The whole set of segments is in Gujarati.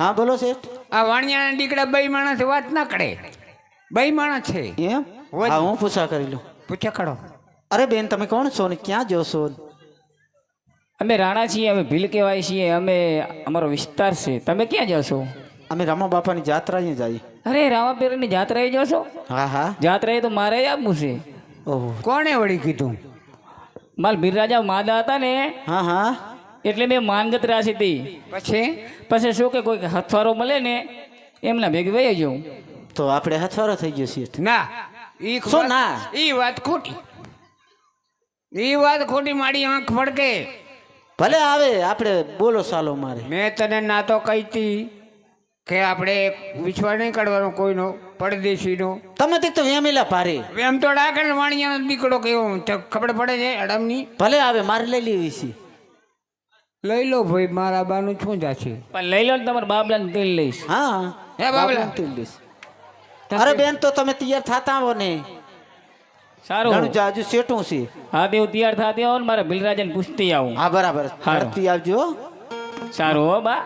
હા બોલો શેઠ. આ વાણિયાના દીકરા બે માણસ વાત ના કરે. બે માણસ છે. એમ? હા હું પૂછા કરી લઉં. પૂછ્યા કરો. અરે બેન તમે કોણ છો ને? ક્યાં જોશો અમે રાણા છીએ અમે ભીલ કહેવાય છીએ અમે અમારો વિસ્તાર છે. તમે ક્યાં જશો અમે રમા બાપાની જાત્રાએ જઈએ. અરે રામાપીરની જાત્રાએ જશો હા હા. જાત્રાએ તો મારે આવવું છે. ઓહો. કોણે વળી કીધું? માલ બિરરાજા માદા હતા ને. હા હા. એટલે મેં માનગત રાશિ હતી. પછી? પછી શું કે કોઈ હથવારો મળે ને એમના ભેગી વહી જવું તો આપણે હથવારો થઈ ગયો છીએ ના ઈ શું ના? ઈ વાત ખોટી. ઈ વાત ખોટી મારી આંખ ફડકે. ભલે આવે આપણે બોલો સાલો મારે. મેં તને ના તો કહીતી કે આપણે વિશ્વાસ નહીં કાઢવાનો કોઈનો પરદેશીનો. તમે તે તો વેમેલા ભારે. વેમ તો ડાકણ વાણિયાનો નીકળો કેવો ખબર પડે છે અડમની ભલે આવે મારે લઈ લેવી છે. લઈ લો ભાઈ મારા બાનું શું જાશે? પણ લઈ લો ને તમારા બાબલાને તેલ લઈશ. હા. હે બાબલા? તેલ તારે અરે બેન તો તમે તૈયાર થતા આવો ને. સારું. ઘણું જાજુ સેટું છે. હા બે હું તૈયાર થતી આવું મારા મારે બિલરાજાને પૂછતી આવું. હા બરાબર. હાડતી આવજો સારું હો બા.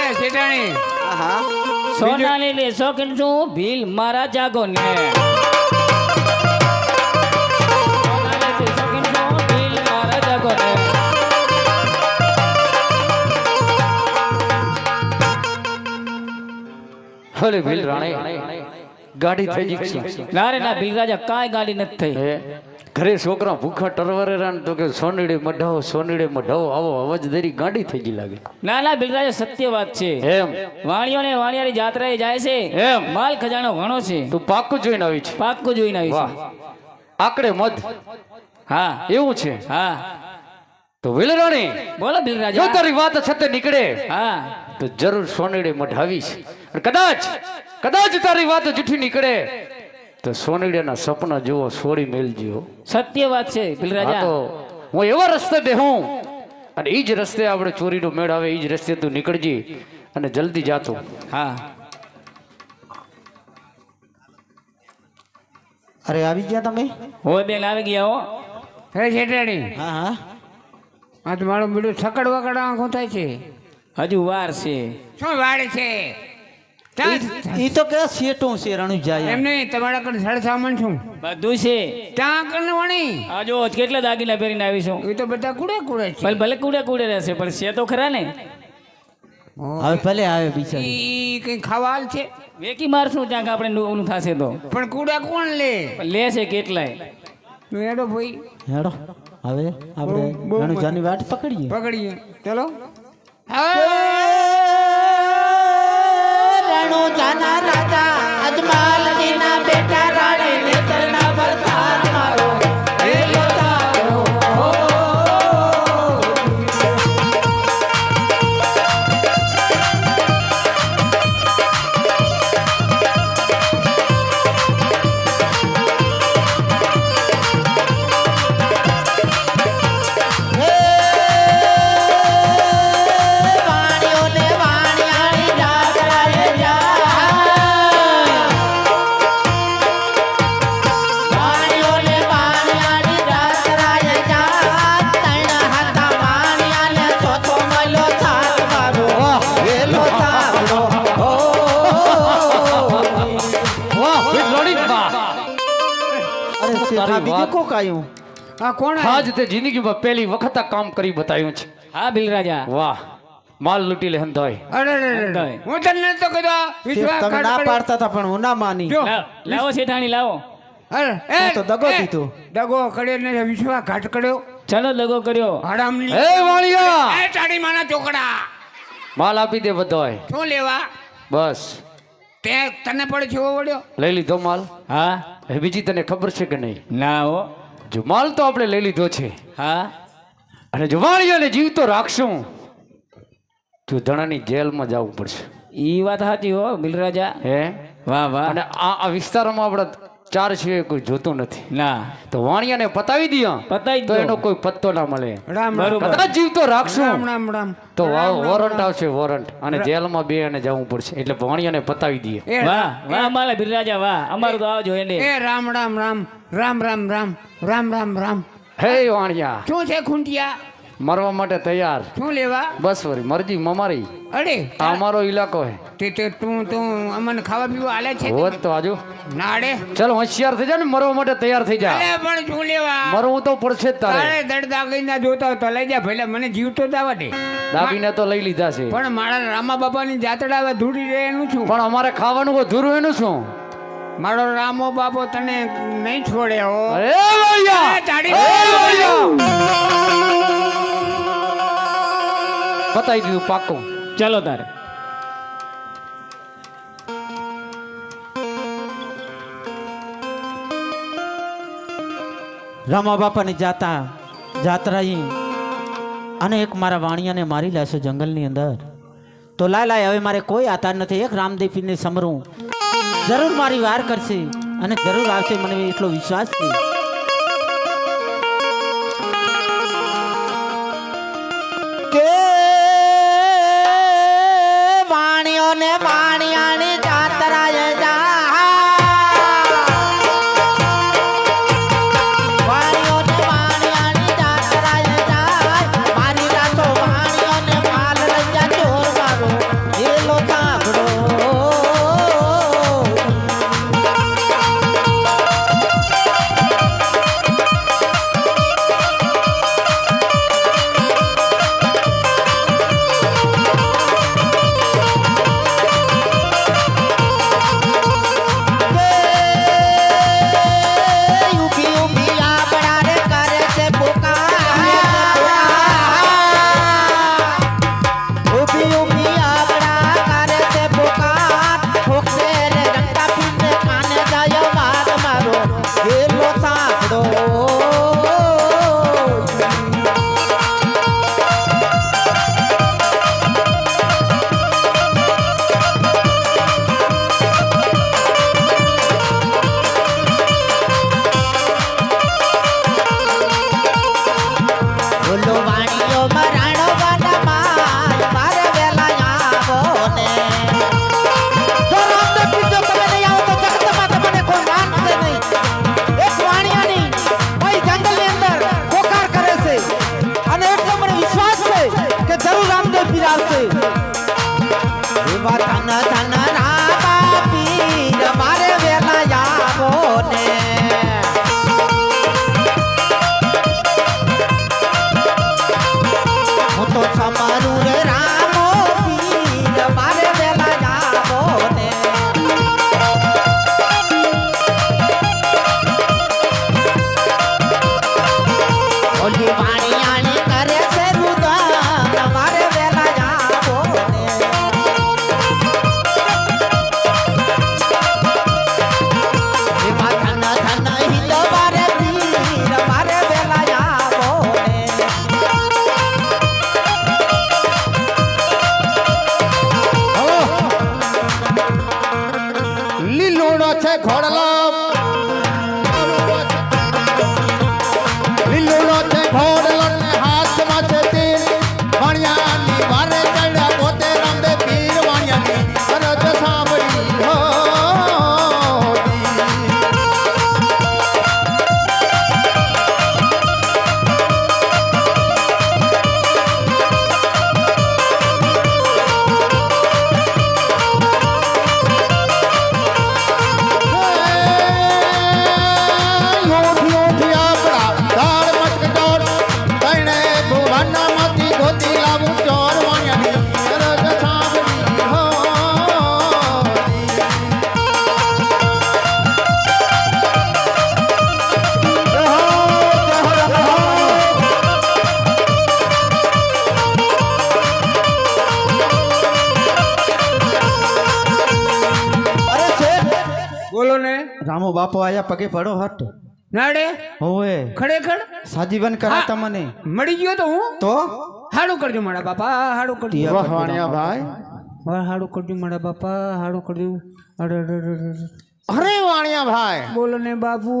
એ સેટાણી હા હા. સોનાલી લે શોખીન છું ભીલ મારા જાગો ને હલે ભીલ રાણે ગાડી થઈ ગઈ છે. ના રે ના ભીલરાજા કાંઈ ગાડી નથી થઈ. ઘરે છોકરા ભૂખા ટરવરે રાન તો કે સોનીડે મઢાવો સોનીડે મઢાવો આવો અવાજ દરી ગાડી થઈ ગઈ લાગે. ના ના બિલરાજા સત્ય વાત છે. એમ. વાણિયાની જાત્રાએ જાય છે. એમ. માલ ખજાનો ઘણો છે. તું પાક્કું જોઈને આવી છે. પાક્કું જોઈને આવી છે. આકડે મધ. હા. એવું છે? હા. તો ભીલ બોલો બિલરાજા જો તારી વાત છતે નીકળે હા. તો જરૂર સોનીડે મઢાવીશ. કદાચ કદાચ તારી વાત જૂઠી નીકળે તો સોનીડેના સપના જુઓ છોડી મેલજો સત્ય વાત છે હા તો હું એવા રસ્તે બેહું અને એ જ રસ્તે આપણે ચોરીનો મેળ આવે એ જ રસ્તે તું નીકળજી અને જલ્દી જાતો હા. અરે આવી ગયા તમે? હો બેન આવી ગયા હો. હે શેઠાણી. હા હા. આજ તો મારું બીડું છકડ વકડ આંખો થાય છે. હજુ વાર છે. શું વાર છે? ઈ તો કે સેટું છે રણુજાએ એમ નહીં તમારા કણ સડ સામાન શું બધું છે. ત્યાં કણ વણી. આજો કેટલા દાગીના પહેરીને આવીશું એ તો બધા કુડે કુડે છે. ભલે કુડે કુડે રહેશે પણ છે તો ખરા ને? હવે ભલે આવે બિચારી. ઈ કઈ ખાવાલ છે? વેકી મારશું ત્યાં આપણે ઓલું થશે તો. પણ કુડા કોણ લે? લે છે કેટલાય. હેડો ભાઈ. હેડો. હવે આપણે રણુજાની વાટ પકડીએ. પકડીએ. ચલો! નાના રાજા અજમાલ અરે બીજું કોક આયું? આ કોણ આજ તે જિંદગીમાં પહેલી વખત આ કામ કરી બતાવ્યું છે. હા ભીલરાજા વાહ માલ લૂટી લે હંધાય. અરે અરે, અરે, અરે. હું તને તો કીધું વિશ્વાસ તમે ના પાડતા હતા પણ હું ના માની. લાવો, લાવો શેઠાણી લાવો. અરે, એ, તો દગો દીધો. દગો કર્યો ને વિશ્વાસ ઘાટ કર્યો. ચલો દગો કર્યો. હરામની વાણિયા! એ તાળી માના ચોકડા. માલ આપી દે બધાય. શું લેવા? બસ. તે તને પણ જોવો વળ્યો? લઈ લીધો માલ? હા. હવે બીજી તને ખબર છે કે નહીં? ના હો. જો માલ તો આપણે લઈ લીધો છે. હા. અને જો વાણિયાને જીવતો રાખશું તો ધણાની જેલમાં જવું પડશે. ઈ વાત સાચી હો બિલરાજા હે? વાહ વાહ. અને આ આ વિસ્તારમાં આપણે ચાર છે કોઈ જોતું નથી. ના. તો વાણિયાને પતાવી દઈએ પતાવી તો એનો કોઈ પત્તો ના મળે. કદાચ જીવતો રાખશું. રામ રામ તો વોરંટ આવશે વોરંટ. અને જેલમાં બે અને જવું પડશે. એટલે વાણિયાને પતાવી દઈએ વાહ વાહ મારા ભીલરાજા વાહ. અમારું તો આવજો એને. એ રામ રામ રામ. રામ રામ રામ. રામ રામ રામ. હે વાણિયા. શું છે ખૂંટિયા? મરવા માટે તૈયાર. શું લેવા? બસ વરી મરજી મમારી. અરે આ અમારો ઇલાકો હે. તે તે તું તું અમને ખાવા પીવા આલે છે હોત તો આજુ. નાડે ચલો હોશિયાર થઈ જા ને મરવા માટે તૈયાર થઈ જા. અરે પણ શું લેવા? મરવું તો પડશે જ તારે. અરે દડ દાગી ના જોતા તો લઈ જા ભલે મને જીવતો દાવા દે. દાગીને તો લઈ લીધા છે. પણ મારા રામા બાપાની જાતડા હવે ધૂળી રહે એનું છું પણ અમારે ખાવાનું અધૂરું એનું શું? મારો રામો બાપો તને નહીં છોડે હો. અરે પતાઈ દીધું પાકું. ચાલો તારે. રામા બાપાની જાતા જાત્રાઈ અને એક મારા વાણિયાને મારી લેશે જંગલની અંદર. તો લાય લાય, હવે મારે કોઈ આતાર નથી. એક રામદેવીને સમરું. જરૂર મારી વાર કરશે અને જરૂર આવશે મને એટલો વિશ્વાસ છે. વાણિયોને આની જાત્રાએ જા રામો બાપો આયા પગે પડો હટ. નાડે? હોવે. ખડેખડ સાજીવન કરા તમને. મળી ગયો તો હું? તો? હાડું કરજો મારા બાપા હાડું કરજો. વાહ વાણિયા ભાઈ. વાહ, હાડું કરજો મારા બાપા હાડું કરજો. અરે, અરે, વાણિયા ભાઈ. બોલો ને બાપુ.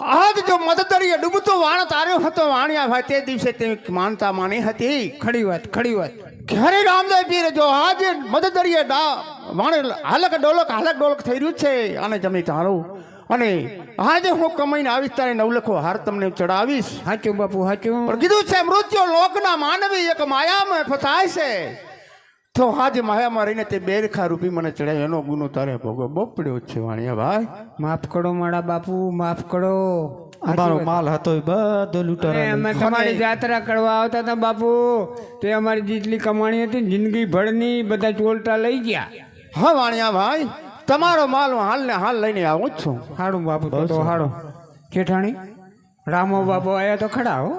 આજ જો મદદરીએ ડૂબતો વાણ તાર્યો હતો વાણિયા ભાઈ તે દિવસે તે માનતા માની હતી. ખડી વાત ખડી વાત. ઘરે રામદેવ પીર જો આજે મદદરીએ ડા વાણે હાલક ડોલક હાલક ડોલક થઈ રહ્યું છે. અને જમી તારું. અને આજે હું કમાઈને આવીશ તારે નવલખો હાર તમને ચડાવીશ. હાચું બાપુ હાચું. પણ કીધું છે મૃત્યુ લોકના માનવી એક માયામાં ફસાય છે. તો આજે માયામાં રહીને તે બેરખા રૂપી મને ચડાય. એનો ગુનો તારે ભોગો બપડ્યો છે વાણિયા ભાઈ. માફ કરો મારા બાપુ માફ કરો. અમારો માલ હતો એ બધો લૂંટારો અમે તમારી યાત્રા કરવા આવતા હતા બાપુ. તે અમારી જેટલી કમાણી હતી જિંદગી ભરની બધા ચોલટા લઈ ગયા. હા વાણિયા ભાઈ. તમારો માલ હું હાલ ને હાલ લઈને આવું જ છું. હાડું બાપુ તો તો હાડો. જેઠાણી રામો બાપુ આયા તો ખડા હો.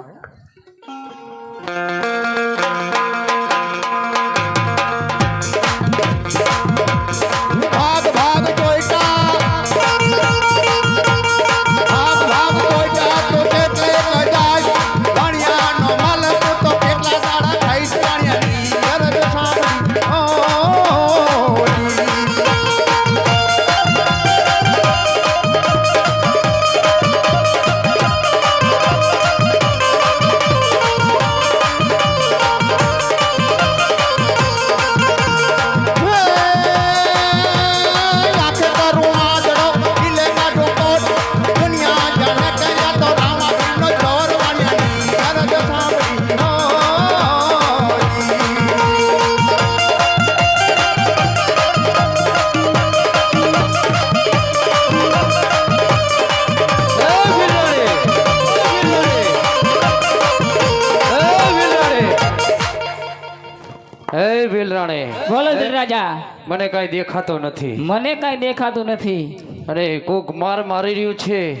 રાજા. મને કાંઈ દેખાતો નથી. મને કાંઈ દેખાતું નથી. અને કોક માર મારી રહ્યું છે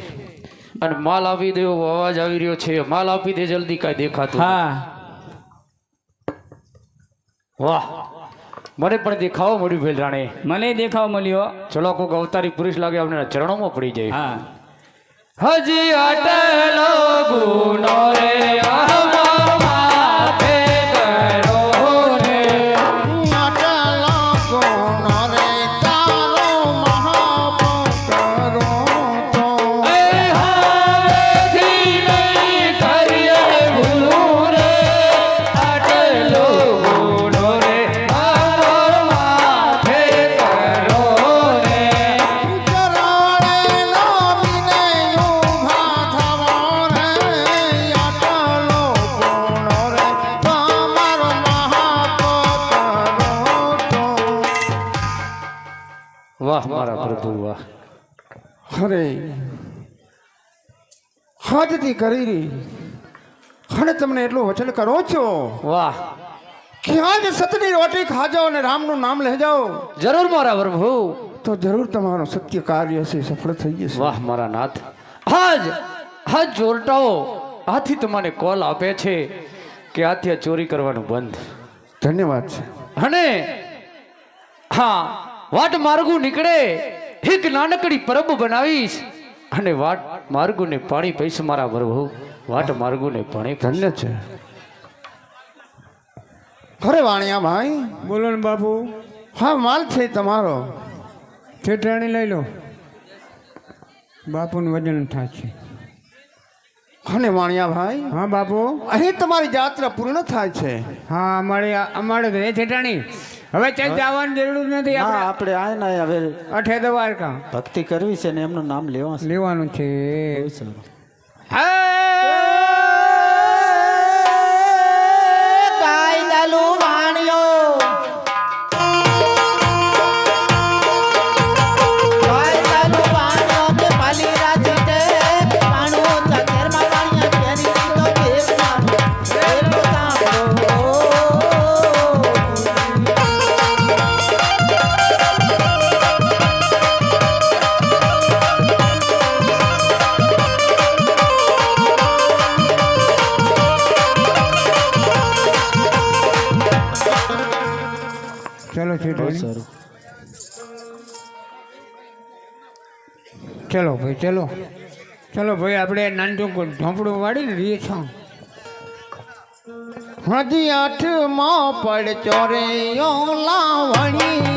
અને માલ આપી દેવો અવાજ આવી રહ્યો છે. માલ આપી દે જલ્દી કાંઈ દેખાતું હા. વાહ. મને પણ દેખાવા મળ્યું ભીલરાણે મને દેખાવ મળ્યો. ચલો કોક અવતારી પુરુષ લાગે આપણે ચરણોમાં પડી જાય. હા. હજી અટલો ગુનો રે હદથી કરી. રહી અને તમને એટલું વચન કરો છો? વાહ. કે આજ સતની રોટી ખાજો અને રામનું નામ લેજો જરૂર મારા પ્રભુ. તો જરૂર તમારું સત્ય કાર્ય છે સફળ થઈ જશે. વાહ મારા નાથ. આજ હાજ ચોરટાઓ આથી તમને કોલ આપે છે કે આથી આ ચોરી કરવાનું બંધ. ધન્યવાદ છે. અને હા વાટ માર્ગું નીકળે. એક નાનકડી પરબ બનાવીશ. અને વાટ માર્ગુને પાણી પૈસા મારા પ્રભુ વાટ માર્ગુને પાણી. ધન્ય છે. અરે વાણિયા ભાઈ. બોલો ને બાપુ. હા માલ છે તમારો. જેઠાણી લઈ લો. બાપુનું વજન થાય છે અને વાણિયા ભાઈ હા બાપુ. અહીં તમારી જાત્રા પૂર્ણ થાય છે. હા અમારે અમારે જેઠાણી હવે ત્યાં જવાની જરૂર નથી હા આપણે. આ ના હવે અઠે દ્વારકા. ભક્તિ કરવી છે ને એમનું નામ લેવાનું લેવાનું છે. બહુ સારું. ચલો ભાઈ ચલો. ચલો ભાઈ આપણે નાનચું ઢોંપડું વાળીને રહીએ છો હજી આઠમાં પડ ચોરે લાવણી